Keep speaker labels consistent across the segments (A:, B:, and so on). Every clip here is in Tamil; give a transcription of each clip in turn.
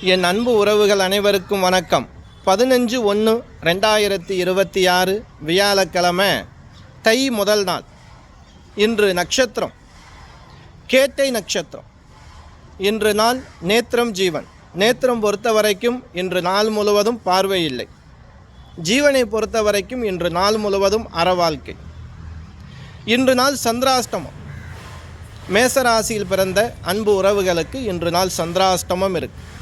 A: என் அன்பு உறவுகள் அனைவருக்கும் வணக்கம். பதினஞ்சு ஒன்று ரெண்டாயிரத்தி இருபத்தி ஆறு வியாழக்கிழமை தை முதல் நாள். இன்று நட்சத்திரம். கேட்டை நட்சத்திரம். இன்று நாள் நேத்திரம் ஜீவன். நேத்திரம் பொறுத்த வரைக்கும் இன்று நாள் முழுவதும் பார்வை இல்லை. ஜீவனை பொறுத்த வரைக்கும் இன்று நாள் முழுவதும் அறவாழ்க்கை இன்று நாள் சந்திராஷ்டமம். மேசராசியில் பிறந்த அன்பு உறவுகளுக்கு இன்று நாள் சந்திராஷ்டமம் இருக்குது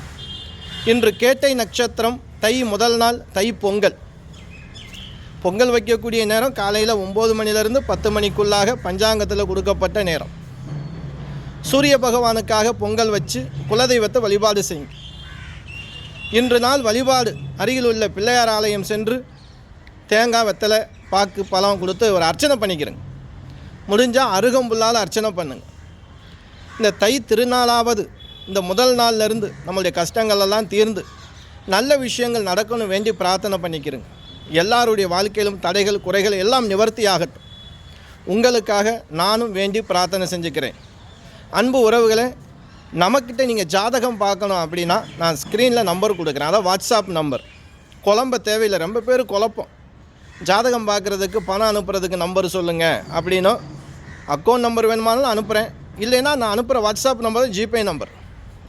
A: இன்று கேட்டை நட்சத்திரம் தை முதல் நாள் தை பொங்கல். பொங்கல் வைக்கக்கூடிய நேரம் காலையில் ஒம்பது மணிலேருந்து பத்து மணிக்குள்ளாக பஞ்சாங்கத்தில் கொடுக்கப்பட்ட நேரம். சூரிய பகவானுக்காக பொங்கல் வச்சு குலதெய்வத்தை வழிபாடு செய்யும். இன்று நாள் வழிபாடு. அருகில் உள்ள பிள்ளையார் ஆலயம் சென்று தேங்காய் வெத்தலை பாக்கு பழம் கொடுத்து ஒரு அர்ச்சனை பண்ணிக்கிறேங்க. முடிஞ்சால் அருகம்புல்லால் அர்ச்சனை பண்ணுங்க. இந்த தை திருநாளாவது இந்த முதல் நாள்ல இருந்து நம்மளுடைய கஷ்டங்களெல்லாம் தீர்ந்து நல்ல விஷயங்கள் நடக்கணும் வேண்டி பிரார்த்தனை பண்ணிக்கிறேங்க. எல்லாருடைய வாழ்க்கையிலும் தடைகள் குறைகள் எல்லாம் நிவர்த்தி ஆகட்டும் உங்களுக்காக நானும் வேண்டி பிரார்த்தனை செஞ்சுக்கிறேன். அன்பு உறவுகளை நமக்கிட்ட நீங்கள் ஜாதகம் பார்க்கணும் அப்படின்னா நான் ஸ்க்ரீனில் நம்பர் கொடுக்குறேன். அதான் வாட்ஸ்அப் நம்பர் குழம்ப தேவையில்லை. ரொம்ப பேர் குழப்பம். ஜாதகம் பார்க்குறதுக்கு பணம் அனுப்புறதுக்கு நம்பர் சொல்லுங்கள் அப்படின்னும் அக்கௌண்ட் நம்பர் வேணுமானாலும் அனுப்புகிறேன் இல்லைன்னா நான் அனுப்புகிற வாட்ஸ்அப் நம்பர் ஜிபே நம்பர்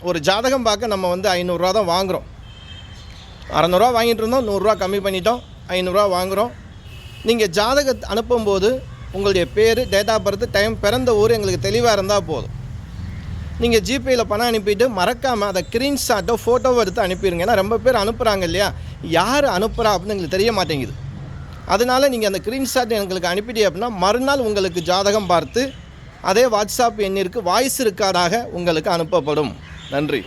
A: ஒரு ஜாதகம் பார்க்க நம்ம வந்து ஐநூறுரூவா தான் வாங்குகிறோம் அறநூறுவா வாங்கிட்டு இருந்தோம் நூறுரூவா கம்மி பண்ணிட்டோம் ஐநூறுரூவா வாங்குகிறோம் நீங்கள் ஜாதகத்தை அனுப்பும்போது உங்களுடைய பேர் டேட் ஆஃப் பர்த் டைம் பிறந்த ஊர் எங்களுக்கு தெளிவாக இருந்தால் போதும். நீங்கள் ஜிபேயில் பணம் அனுப்பிட்டு மறக்காமல் அதை ஸ்க்ரீன்ஷாட்டோ ஃபோட்டோவோ எடுத்து அனுப்பிடுங்க ஏன்னா ரொம்ப பேர் அனுப்புகிறாங்க இல்லையா? யார் அனுப்புகிறா அப்படின்னு எங்களுக்கு தெரிய மாட்டேங்குது. அதனால் நீங்கள் அந்த ஸ்க்ரீன்ஷாட் எங்களுக்கு அனுப்பிட்டீங்க அப்படின்னா மறுநாள் உங்களுக்கு ஜாதகம் பார்த்து அதே வாட்ஸ்அப் எண்ணிற்கு வாய்ஸ் ரெக்கார்டாக உங்களுக்கு அனுப்பப்படும். நன்றி.